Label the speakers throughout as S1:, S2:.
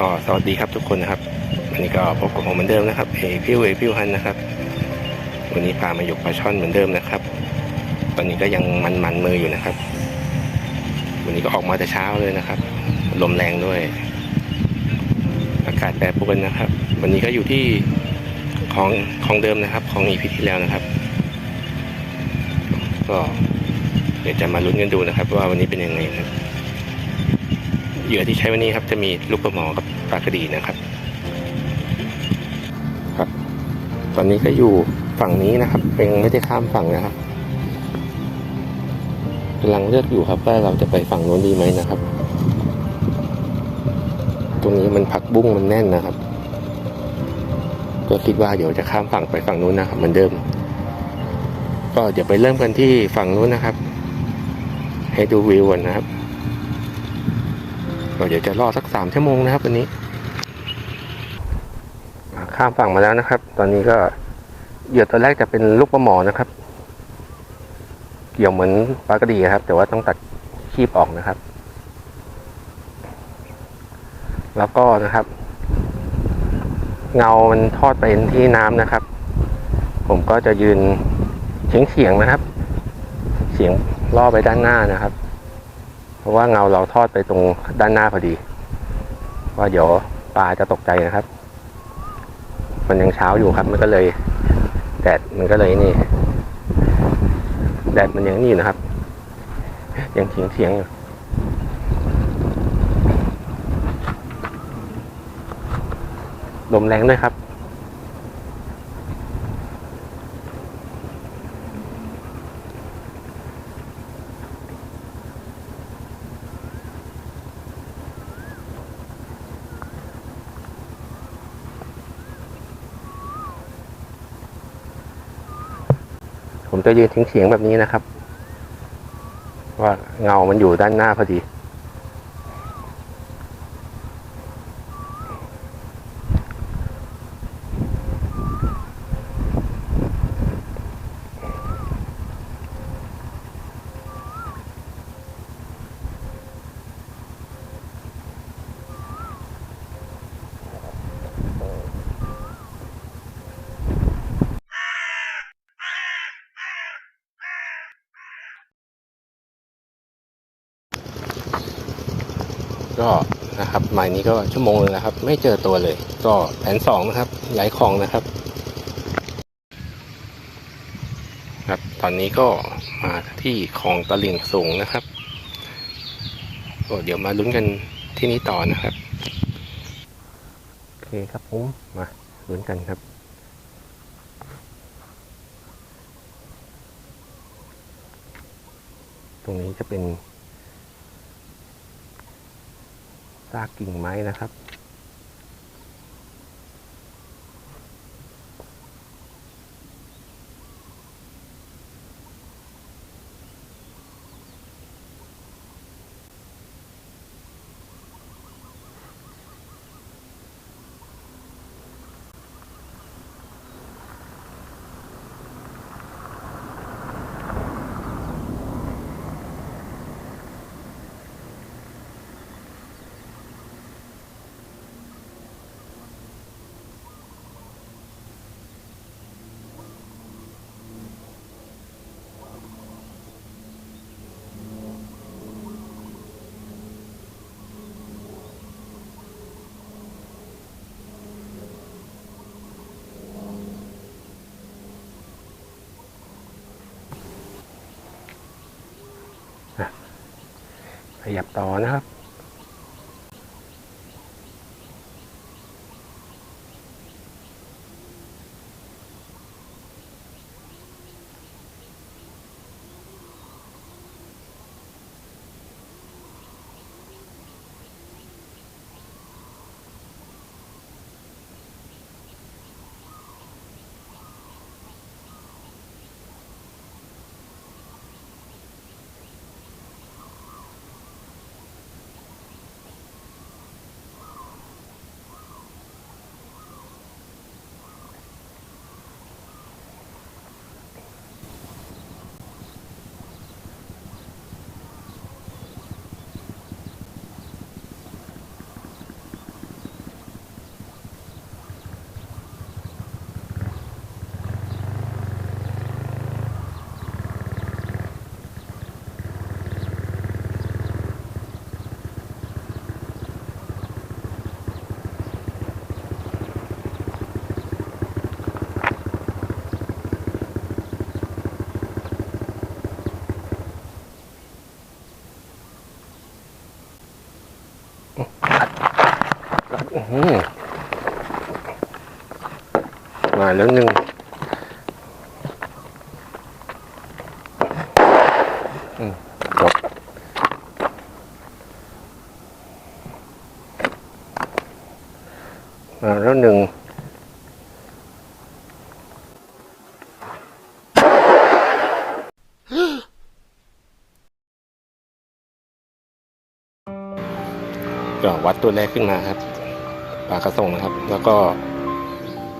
S1: ก็สวัสดีครับทุกคนนะครับวันนี้ก็พบกับผมเหมือนเดิมนะครับเอพิวเอพิวฮันนะครับวันนี้พามาหยกปลาช่อนเหมือนเดิมนะครับ ตอนนี้ก็ยังมันมันมืออยู่นะครับ วันนี้ก็ออกมาแต่เช้าเลยนะครับ ลมแรงด้วย อากาศแปรปรวนนะครับ วันนี้ก็อยู่ที่ของของเดิมนะครับ ของอีพีที่แล้วนะครับ ก็เดี๋ยวจะมาลุ้นกันดูนะครับ ว่าวันนี้เป็นยังไงนะครับ เหยื่อที่ใช้วันนี้ครับ จะมีลูกปลาหมอกับปลากระดีนะครับ ครับ ตอนนี้ก็อยู่ฝั่งนี้นะครับยังไม่ได้ข้ามฝั่งนะครับกำลังเลือกอยู่ครับว่าเราจะไปฝั่งโน้นดีไหมนะครับ ตรงนี้มันผักบุ้งมันแน่นนะครับ ก็คิดว่าเดี๋ยวจะข้ามฝั่งไปฝั่งนู้นนะครับเหมือนเดิม ก็เดี๋ยวไปเริ่มกันที่ฝั่งนู้นนะครับ ให้ดูวิวก่อนนะครับ ก็เดี๋ยวจะรอสักสามชั่วโมงนะครับวันนี้ ข้ามฝั่งมาแล้วนะครับ ตอนนี้ก็เหยื่อตัวแรกจะเป็นลูกปลาหมอนะครับ เกี่ยวเหมือนปลากระดีครับ แต่ว่าต้องตัดคีบออกนะครับ แล้วก็นะครับ เงามันทอดไปที่น้ำนะครับ ผมก็จะยืนเฉียงเฉียงๆนะครับ เฉียงล่อไปด้านหน้านะครับ ราะว่าเงาเราทอดไปตรงด้านหน้าพอดี ว่าเดี๋ยวปลาจะตกใจนะครับ มันยังเช้าอยู่ครับมันก็เลยแดดมันก็เลยนี่ แดดมันยังนี่อยู่นะครับ ยังเฉียงเฉียงอยู่ลมแรงด้วยครับ ผมจะยืนทิ้งเฉียงแบบนี้นะครับ ว่าเงามันอยู่ด้านหน้าพอดี ก็นะครับหมายนี้ก็ชั่วโมงเลยนะครับ ไม่เจอตัวเลย ก็แผนสองนะครับย้ายของนะครับ ครับ ตอนนี้ก็มาที่ของตะลิ่งสูงนะครับก็เดี๋ยวมาลุ้นกันที่นี้ต่อนะครับโอเคครับผมมาลุ้นกันครับตรงนี้จะเป็น ซากกิ่งไม้นะครับ ขยับต่อนะครับ มาแล้วหนึ่ง ก็วัดตัวแรกขึ้นมาครับปากกระส่งนะครับ แล้วก็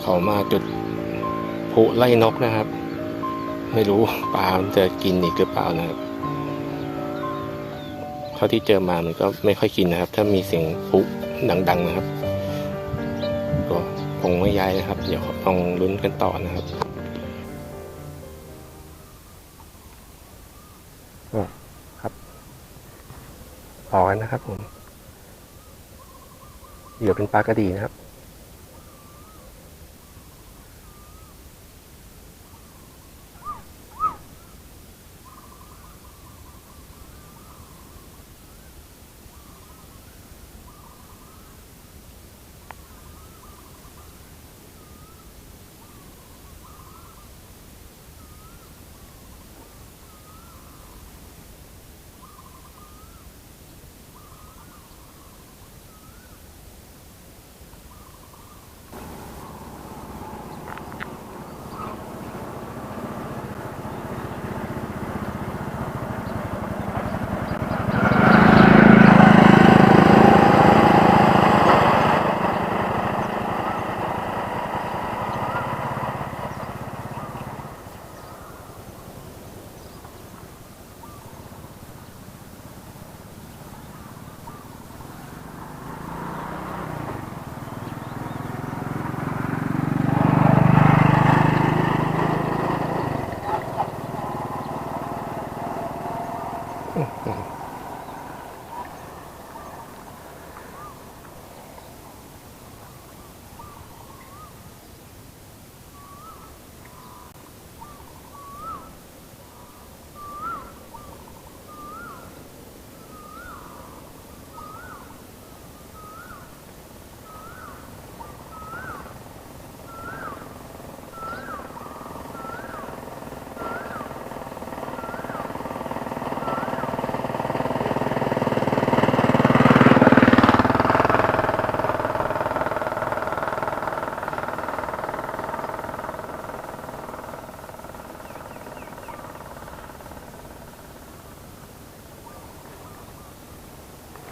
S1: เขามาจุดพุไล่นกนะครับ ไม่รู้ปลามันจะกินอีกหรือเปล่านะครับเท่าที่เจอมามันก็ไม่ค่อยกินนะครับ ถ้ามีเสียงพุดัง ๆ นะครับก็คงไม่ย้ายนะครับ เดี๋ยวต้องลุ้นกันต่อนะครับโอ้ครับพอกันนะครับผม เดี๋ยวเป็นปลากระดีนะครับ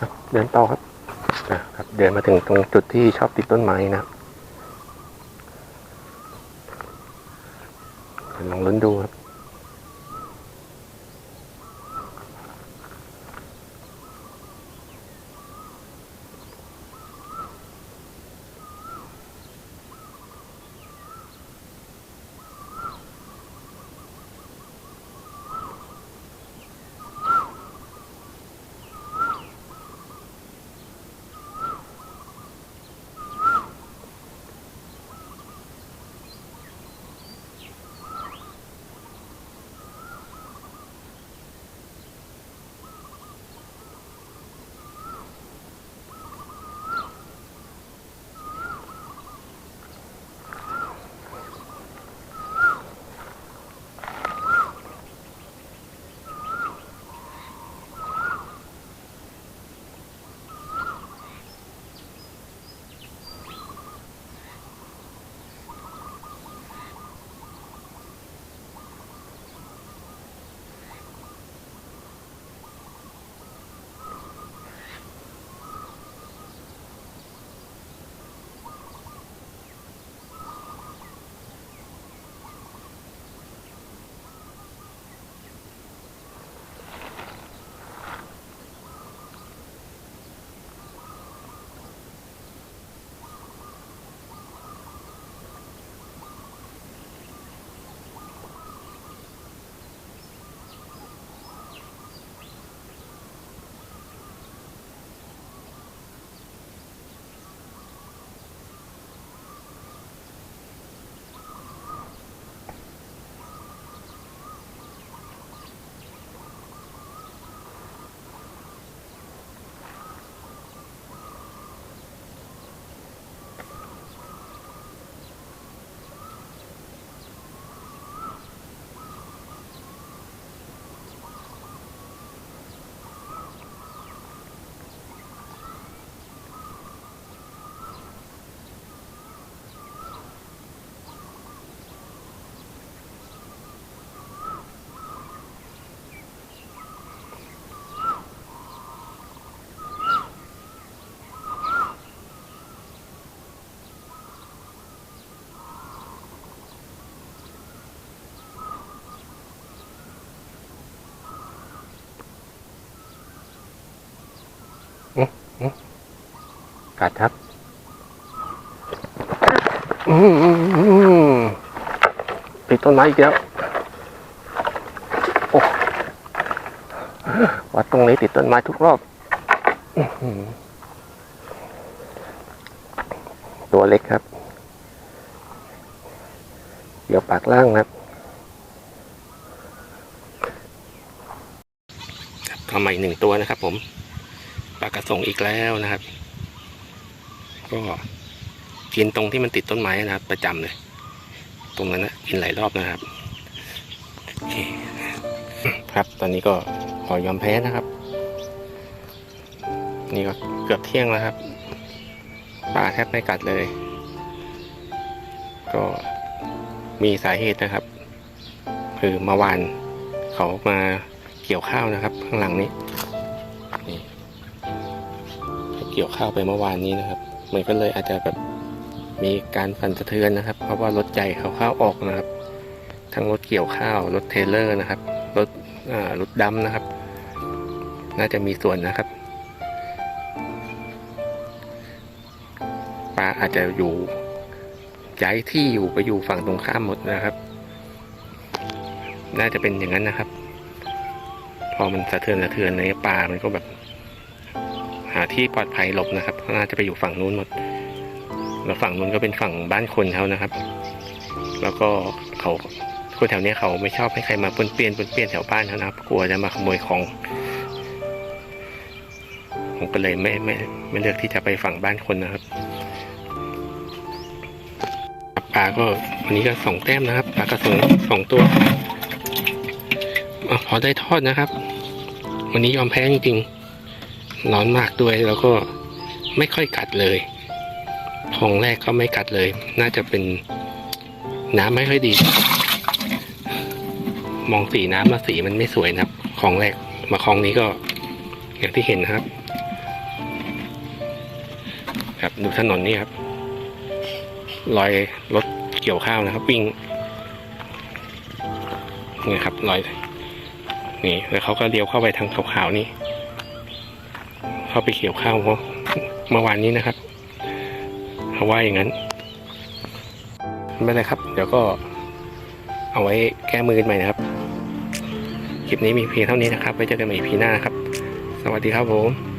S1: ครับ เดินต่อครับอะครับ เดินมาถึงตรงจุดที่ชอบติดต้นไม้นะ กัดครับอืมอืมอืมติดต้นไม้อีกแล้วโอ้วัดตรงนี้ติดต้นไม้ทุกรอบตัวเล็กครับ เดี๋ยวปากล่างครับก็ใหม่หนึ่งตัวนะครับผม ปลากระสงอีกแล้วนะครับ ก็กินตรงที่มันติดต้นไม้นะครับ ประจำเลย ตรงนั้นนะกินหลายรอบนะครับครับตอนนี้ก็ขอยอมแพ้นะครับ นี่ก็เกือบเที่ยงแล้วครับปลาแทบไม่กัดเลย ก็มีสาเหตุนะครับ คือเมื่อวานเขามาเกี่ยวข้าวนะครับ ข้างหลังนี้ กี่ยวข้าวไปเมื่อวานนี้นะครับ มันก็เลยอาจจะแบบมีการสั่นสะเทือนนะครับ เพราะว่ารถใหญ่เขาเข้าออกนะครับ ทั้งรถเกี่ยวข้าว รถเทเลอร์นะครับ รถอ่ารถดำนะครับ น่าจะมีส่วนนะครับปลาอาจจะอยู่ย้ายที่อยู่ไปอยู่ฝั่งตรงข้ามหมดนะครับ น่าจะเป็นอย่างนั้นนะครับ พอมันสะเทือนสะเทือนในปลามันก็แบบาที่ปลอดภัยหลบนะครับน่าจะไปอยู่ฝั่งนู้นหมด แล้วฝั่งนู้นก็เป็นฝั่งบ้านคนเขานะครับ แล้วก็เขาคนแถวเนี้ยเขาไม่ชอบให้ใครมาปนเปี้ยนปนเปี้ยนแถวบ้านเขานะครับ กลัวจะมาขโมยของ ผมก็เลยไม่ไม่ไม่เลือกที่จะไปฝั่งบ้านคนนะครับปลาก็วันนี้ก็สองแต้มนะครับปลากระสงสองตัวอพอได้ทอดนะครับ วันนี้ยอมแพ้จริงๆ ร้อนมากด้วยแล้วก็ไม่ค่อยกัดเลยทองแรกก็ไม่กัดเลย น่าจะเป็นน้ำไม่ค่อยดี มองสีน้ำมาสีมันไม่สวยนะครับของแรกมาของนี้ก็ อย่างที่เห็นนะครับ ครับดูถนนนี่ครับรอยรถเกี่ยวข้าวนะครับ วิ่งนี่ครับรอยนี่แล้วเขาก็เลี้ยวเข้าไปทางขาวๆนี่ เข้าไปเกี่ยวข้าวเพราเมื่อวานนี้นะครับเขาว่าอย่างนั้นไม่เป็นไรครับ เดี๋ยวก็เอาไว้แก้มือกันใหม่นะครับ คลิปนี้มีเพียงเท่านี้นะครับ ไว้เจอกันใหม่พีหน้านะครับ สวัสดีครับผม